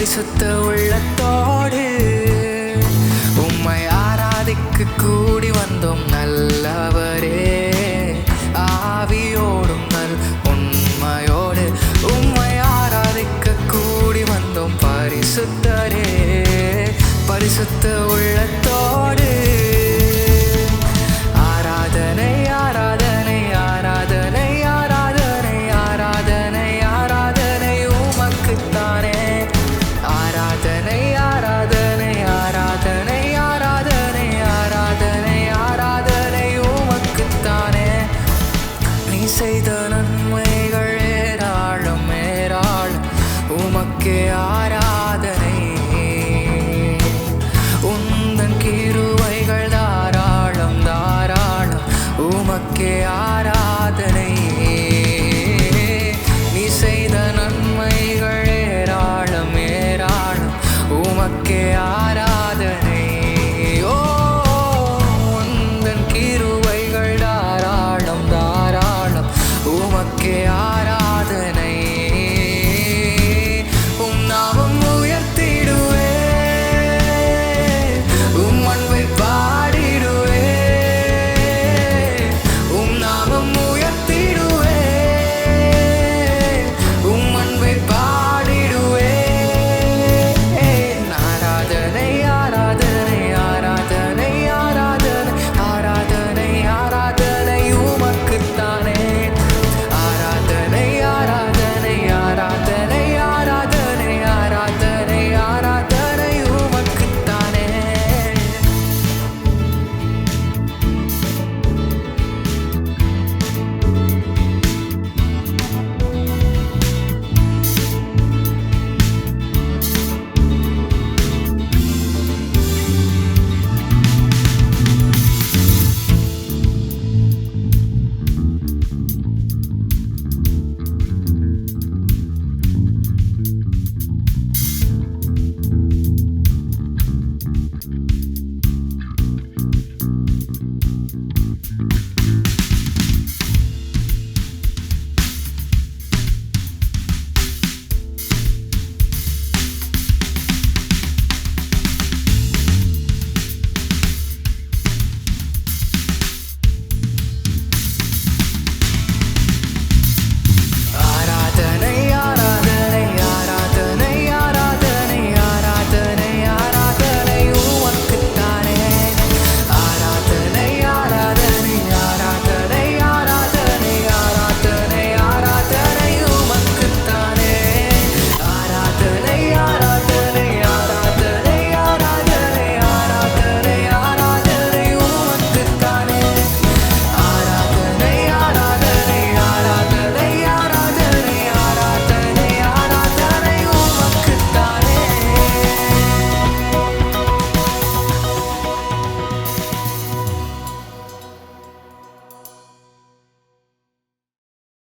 பரிசுத்த உள்ளத்தோடு உம்மை ஆராதிக்கு கூடி வந்தோம் நல்லவரே. ஆவியோடும் நல் உண்மையோடு உம்மை ஆராதிக்க கூடி வந்தோம் பரிசுத்தரே. பரிசுத்த